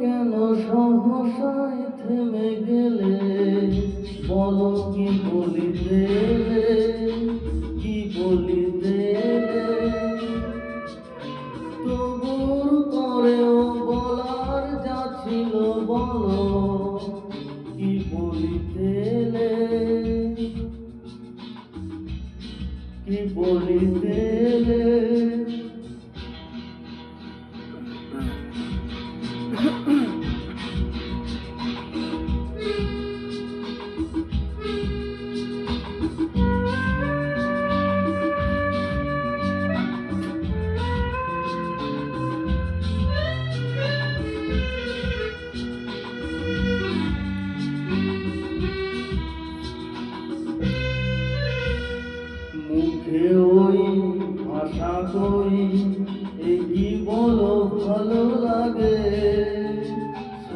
কেন সহসায় থেমে গেলে? বলো কি বলিতে কি বলিতে তবুর পরেও বলার যা ছিল বলো, কি বলিতে কি বলিতে Morreu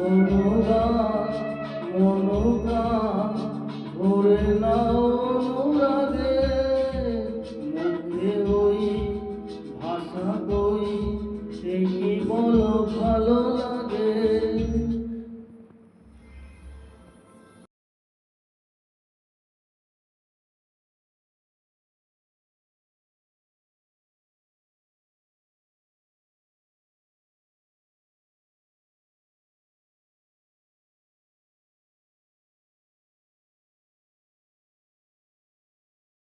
অনুদান অনুদান ভরে নাও অনুরাগে ভাষা কই সে কি বলো ভালো লাগে?